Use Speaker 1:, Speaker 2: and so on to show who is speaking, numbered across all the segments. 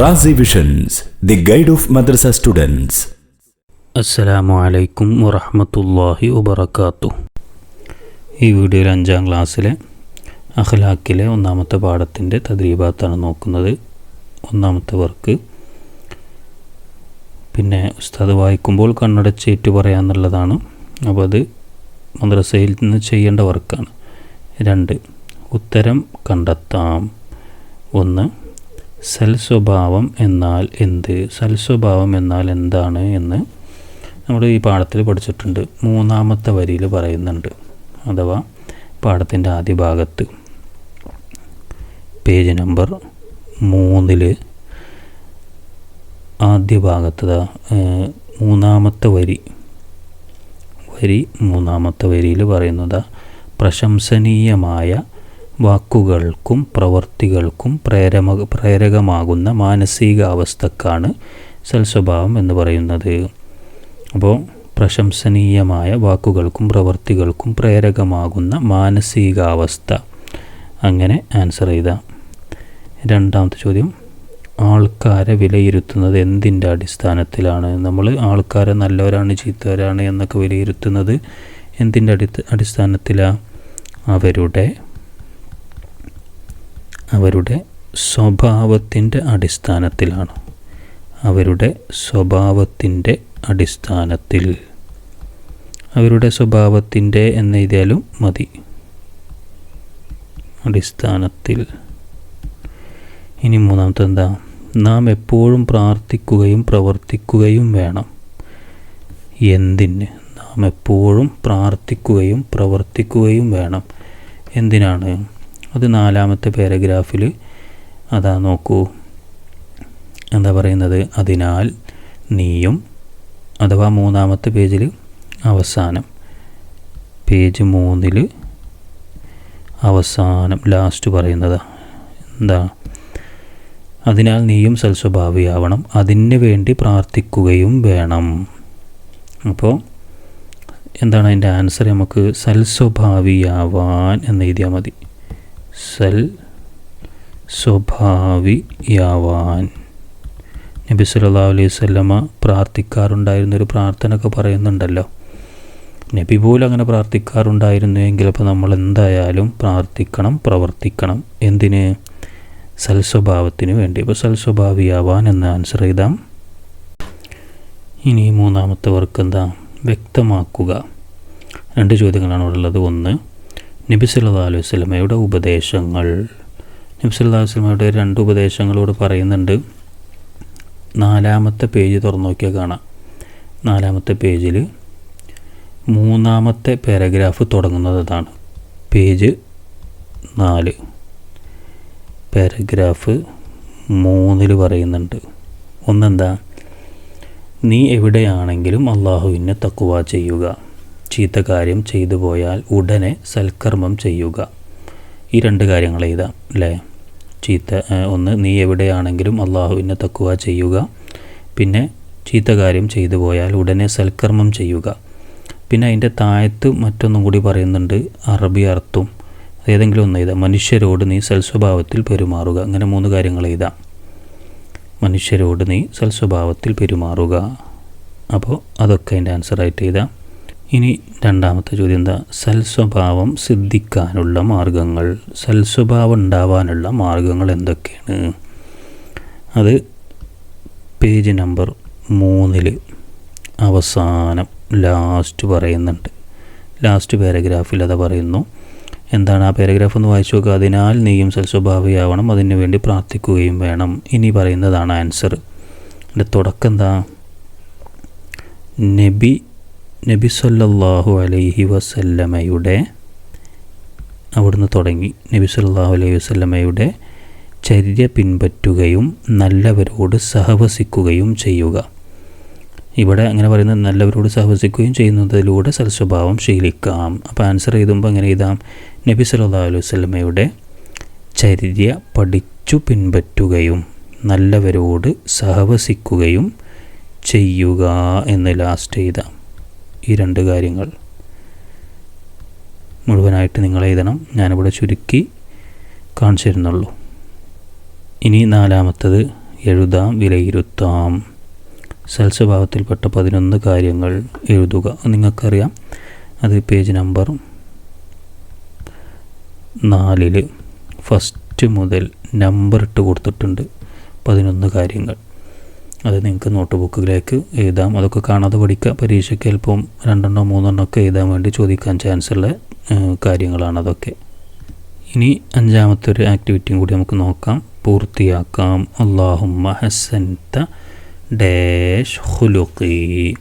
Speaker 1: Razi visions the guide of madrasa students
Speaker 2: അസ്സലാമു അലൈക്കും വറഹമത്തല്ലാഹി വബർക്കാത്തു ഈ വീഡിയോയിൽ അഞ്ചാം ക്ലാസ്സിലെ അഖ്ലാഖിലെ ഒന്നാമത്തെ പാഠത്തിന്റെ തദ്രീബാത്താണ് നോക്കുന്നത്. ഒന്നാമത്തെ വർക്ക്. പിന്നെ ഉസ്താദ് വായിക്കുമ്പോൾ കണ്ണടച്ചേറ്റ് പറയാമെന്നുള്ളതാണ് അപ്പോൾ അത് മദ്രസയിൽ നിന്ന് ചെയ്യേണ്ട വർക്കാണ്. രണ്ട് ഉത്തരം കണ്ടെത്താം. ഒന്ന് സൽസ്വഭാവം എന്നാൽ എന്ത്? സൽസ്വഭാവം എന്നാൽ എന്താണ് എന്ന് നമ്മൾ ഈ പാഠത്തിൽ പഠിച്ചിട്ടുണ്ട്. മൂന്നാമത്തെ വരിയിൽ പറയുന്നുണ്ട്. അഥവാ പാഠത്തിന്റെ ആദ്യ ഭാഗത്ത് പേജ് നമ്പർ മൂന്നിൽ ആദ്യ ഭാഗത്ത് മൂന്നാമത്തെ വരി വരി മൂന്നാമത്തെ വരിയിൽ പറയുന്നത് പ്രശംസനീയമായ വാക്കുകൾക്കും പ്രവൃത്തികൾക്കും പ്രേരമ പ്രേരകമാകുന്ന മാനസികാവസ്ഥക്കാണ് സൽസ്വഭാവം എന്ന് പറയുന്നത്. അപ്പോൾ പ്രശംസനീയമായ വാക്കുകൾക്കും പ്രവൃത്തികൾക്കും പ്രേരകമാകുന്ന മാനസികാവസ്ഥ. അങ്ങനെ ആൻസർ ചെയ്താൽ രണ്ടാമത്തെ ചോദ്യം. ആൾക്കാരെ വിലയിരുത്തുന്നത് എന്തിന്റെ അടിസ്ഥാനത്തിലാണ്? നമ്മൾ ആൾക്കാരെ നല്ലവരാണ് ചീത്തവരാണ് എന്നൊക്കെ വിലയിരുത്തുന്നത് എന്തിന്റെ അടി അടിസ്ഥാനത്തിലാണ് അവരുടെ അവരുടെ സ്വഭാവത്തിന്റെ അടിസ്ഥാനത്തിലാണ്. അവരുടെ സ്വഭാവത്തിന്റെ അടിസ്ഥാനത്തിൽ. അവരുടെ സ്വഭാവത്തിന്റെ എന്നെഴുതിയാലും മതി. അടിസ്ഥാനത്തിൽ. ഇനി മൂന്നാമത്തെ എന്താ? നാം എപ്പോഴും പ്രാർത്ഥിക്കുകയും പ്രവർത്തിക്കുകയും വേണം. എന്തിന്? നാം എപ്പോഴും പ്രാർത്ഥിക്കുകയും പ്രവർത്തിക്കുകയും വേണം. എന്തിനാണ്? അത് നാലാമത്തെ പാരഗ്രാഫിൽ അതാ നോക്കൂ. എന്താ പറയുന്നത്? അതിനാൽ നീയും അഥവാ മൂന്നാമത്തെ പേജിൽ അവസാനം. പേജ് മൂന്നിൽ അവസാനം ലാസ്റ്റ് പറയുന്നത്. എന്താ? അതിനാൽ നീയും സൽസ്വഭാവിയാവണം. അതിന് വേണ്ടി പ്രാർത്ഥിക്കുകയും വേണം. അപ്പോൾ എന്താണ് അതിന്റെ ആൻസർ നമുക്ക് സൽസ്വഭാവിയാവാൻ എന്ന് എഴുതിയാൽ മതി. സൽ സ്വഭാവിയാവാൻ നബി സല്ലല്ലാഹു അലൈഹി വസല്ലമ പ്രാർത്ഥിക്കാറുണ്ടായിരുന്നൊരു പ്രാർത്ഥന ഒക്കെ പറയുന്നുണ്ടല്ലോ. നബി പോലും അങ്ങനെ പ്രാർത്ഥിക്കാറുണ്ടായിരുന്നു എങ്കിൽ അപ്പോൾ നമ്മൾ എന്തായാലും പ്രാർത്ഥിക്കണം പ്രവർത്തിക്കണം. എന്തിന്? സൽസ്വഭാവത്തിന് വേണ്ടി. അപ്പോൾ സൽസ്വഭാവിയാവാൻ എന്ന് ആൻസർ ചെയ്താം ഇനി മൂന്നാമത്തെ വർക്ക് എന്താ? വ്യക്തമാക്കുക. രണ്ട് ചോദ്യങ്ങളാണ് ഉള്ളത്. ഒന്ന് നബി സല്ലല്ലാഹു അലൈഹി സ്വലമയുടെ ഉപദേശങ്ങൾ. നബി വസല്ലമയുടെ രണ്ട് ഉപദേശങ്ങളോട് പറയുന്നുണ്ട്. നാലാമത്തെ പേജ് തുറന്നു നോക്കിയാൽ കാണാം. നാലാമത്തെ പേജിൽ മൂന്നാമത്തെ പാരഗ്രാഫ് തുടങ്ങുന്നത് അതാണ്. പേജ് നാല്. പാരഗ്രാഫ് മൂന്നിൽ പറയുന്നുണ്ട്. ഒന്നെന്താ? നീ എവിടെയാണെങ്കിലും അള്ളാഹുവിനെ തക്കുവ ചെയ്യുക. ചീത്ത കാര്യം ചെയ്തു പോയാൽ ഉടനെ സൽക്കർമ്മം ചെയ്യുക. ഈ രണ്ട് കാര്യങ്ങൾ എഴുതാം അല്ലേ ചീത്ത ഒന്ന് നീ എവിടെയാണെങ്കിലും അള്ളാഹുവിനെ തക്കുവ ചെയ്യുക. പിന്നെ ചീത്ത കാര്യം ചെയ്തു പോയാൽ ഉടനെ സൽക്കർമ്മം ചെയ്യുക. പിന്നെ അതിന്റെ താഴത്ത് മറ്റൊന്നും കൂടി പറയുന്നുണ്ട് അറബി അർത്ഥം. ഏതെങ്കിലും ഒന്ന് എഴുതാം. മനുഷ്യരോട് നീ സൽസ്വഭാവത്തിൽ പെരുമാറുക. അങ്ങനെ മൂന്ന് കാര്യങ്ങൾ എഴുതാം. മനുഷ്യരോട് നീ സൽസ്വഭാവത്തിൽ പെരുമാറുക. അപ്പോൾ അതൊക്കെ അതിന്റെ ആൻസറായിട്ട് എഴുതാം. ഇനി രണ്ടാമത്തെ ചോദ്യം എന്താ? സൽസ്വഭാവം സിദ്ധിക്കാനുള്ള മാർഗങ്ങൾ സൽസ്വഭാവം ഉണ്ടാവാനുള്ള മാർഗങ്ങൾ എന്തൊക്കെയാണ്? അത് പേജ് നമ്പർ മൂന്നിൽ അവസാനം ലാസ്റ്റ് പറയുന്നുണ്ട്. ലാസ്റ്റ് പാരഗ്രാഫിൽ അത് പറയുന്നു. എന്താണ് ആ പാരഗ്രാഫ് ഒന്ന് വായിച്ചു നോക്കുക അതിനാൽ നീയും സൽസ്വഭാവിയാവണം അതിനു വേണ്ടി പ്രാർത്ഥിക്കുകയും വേണം. ഇനി പറയുന്നതാണ് ആൻസർ എന്റെ തുടക്കം എന്താ? നബി നബി സല്ലല്ലാഹു അലൈഹി വസല്ലമയുടെ അവിടുന്ന് തുടങ്ങി. നബി സല്ലല്ലാഹു അലൈഹി വസല്ലമയുടെ ചര്യ പിൻപറ്റുകയും നല്ലവരോട് സഹവസിക്കുകയും ചെയ്യുക. ഇവിടെ അങ്ങനെ പറയുന്നത് നല്ലവരോട് സഹവസിക്കുകയും ചെയ്യുന്നതിലൂടെ സൽസ്വഭാവം ശീലിക്കാം. അപ്പോൾ ആൻസർ എഴുതുമ്പോൾ അങ്ങനെ എഴുതാം? നബി സല്ലാ അലൈഹി വസല്ലമയുടെ ചര്യ പഠിച്ചു പിൻപറ്റുകയും നല്ലവരോട് സഹവസിക്കുകയും ചെയ്യുക എന്ന് ലാസ്റ്റ് എഴുതാം. ഈ രണ്ട് കാര്യങ്ങൾ മുഴുവനായിട്ട് നിങ്ങൾ എഴുതണം. ഞാനിവിടെ ചുരുക്കി കാണിച്ചു തരുന്നുള്ളൂ ഇനി നാലാമത്തത് എഴുതാം വിലയിരുത്താം. സൽസ്വഭാവത്തിൽപ്പെട്ട പതിനൊന്ന് കാര്യങ്ങൾ എഴുതുക. നിങ്ങൾക്കറിയാം അത് പേജ് നമ്പർ നാലിൽ ഫസ്റ്റ് മുതൽ നമ്പർ ഇട്ട് കൊടുത്തിട്ടുണ്ട് പതിനൊന്ന് കാര്യങ്ങൾ. അത് നിങ്ങൾക്ക് നോട്ട് ബുക്കിലേക്ക് എഴുതാം. അതൊക്കെ കാണാതെ പഠിക്കുക. പരീക്ഷയ്ക്ക് ചിലപ്പം രണ്ടെണ്ണോ മൂന്നെണ്ണോ ഒക്കെ എഴുതാൻ വേണ്ടി ചോദിക്കാൻ ചാൻസ് ഉള്ള കാര്യങ്ങളാണ് അതൊക്കെ. ഇനി അഞ്ചാമത്തെ ഒരു ആക്ടിവിറ്റിയും കൂടി നമുക്ക് നോക്കാം. പൂർത്തിയാക്കാം. അള്ളാഹുമ്മ ഹസൻത ഡാഷ് ഹുലുഖി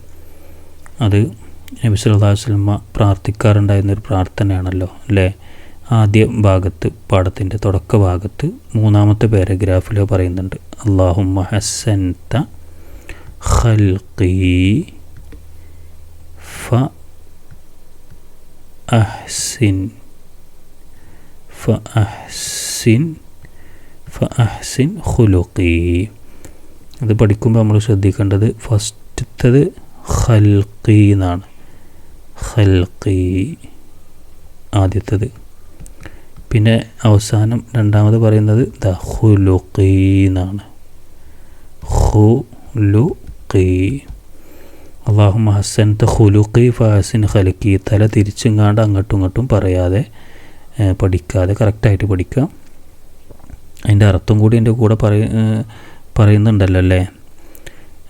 Speaker 2: അത് നബി സല്ലല്ലാഹു അലൈഹി പ്രാർത്ഥിക്കാറുണ്ടായിരുന്നൊരു പ്രാർത്ഥനയാണല്ലോ അല്ലേ? ആദ്യ ഭാഗത്ത് പാഠത്തിന്റെ തുടക്ക ഭാഗത്ത് മൂന്നാമത്തെ പാരഗ്രാഫിൽ പറയുന്നുണ്ട്. അള്ളാഹുമ്മ ഹസൻത ഖൽഖി ഫ അഹ്സിൻ ഫ അഹ്സിൻ ഫ അഹ്സിൻ ഖുലുഖി. അത് പഠിക്കുമ്പോൾ നമ്മൾ ശ്രദ്ധിക്കേണ്ടത് ഫസ്റ്റത്തത് ഖൽഖി എന്നാണ്. ഖൽഖി ആദ്യത്തത്. പിന്നെ അവസാനം രണ്ടാമത് പറയുന്നത് ദ ഹുലുഖി എന്നാണ് ഹുലുഖി. അള്ളാഹു ഹസൻ ത ഹുലുഖി ഫഹസിൻ ഹലുക്കി തല തിരിച്ചെങ്ങാണ്ട് അങ്ങോട്ടും ഇങ്ങോട്ടും പറയാതെ പഠിക്കാതെ കറക്റ്റായിട്ട് പഠിക്കുക അതിന്റെ അർത്ഥം കൂടി എന്റെ കൂടെ പറയ പറയുന്നുണ്ടല്ലോ അല്ലേ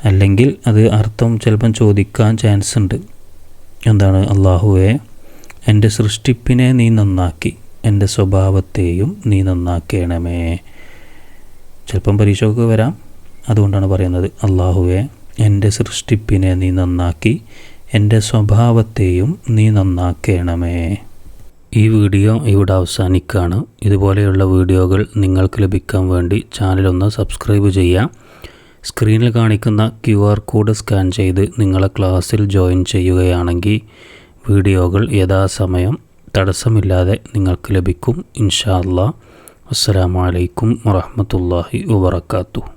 Speaker 2: അല്ലെങ്കിൽ അത് അർത്ഥം ചിലപ്പം ചോദിക്കാൻ ചാൻസ് ഉണ്ട് എന്താണ്? അള്ളാഹുവെ എന്റെ സൃഷ്ടിപ്പിനെ നീ നന്നാക്കി. എന്റെ സ്വഭാവത്തെയും നീ നന്നാക്കണമേ. ചിലപ്പം പരീക്ഷയ്ക്ക് വരാം. അതുകൊണ്ടാണ് പറയുന്നത് അള്ളാഹുവെ എന്റെ സൃഷ്ടിപ്പിനെ നീ നന്നാക്കി എന്റെ സ്വഭാവത്തെയും നീ നന്നാക്കണമേ. ഈ വീഡിയോ ഇവിടെ അവസാനിക്കുകയാണ്. ഇതുപോലെയുള്ള വീഡിയോകൾ നിങ്ങൾക്ക് ലഭിക്കാൻ വേണ്ടി ചാനലൊന്ന് സബ്സ്ക്രൈബ് ചെയ്യാം സ്ക്രീനിൽ കാണിക്കുന്ന ക്യു ആർ കോഡ് സ്കാൻ ചെയ്ത് നിങ്ങളെ ക്ലാസ്സിൽ ജോയിൻ ചെയ്യുകയാണെങ്കിൽ വീഡിയോകൾ യഥാസമയം തടസ്സമില്ലാതെ നിങ്ങൾക്ക് ലഭിക്കും. ഇൻഷാ അല്ലാ. അസ്സലാമു അലൈക്കും വറഹ്മത്തുള്ളാഹി വബറകാതുഹു.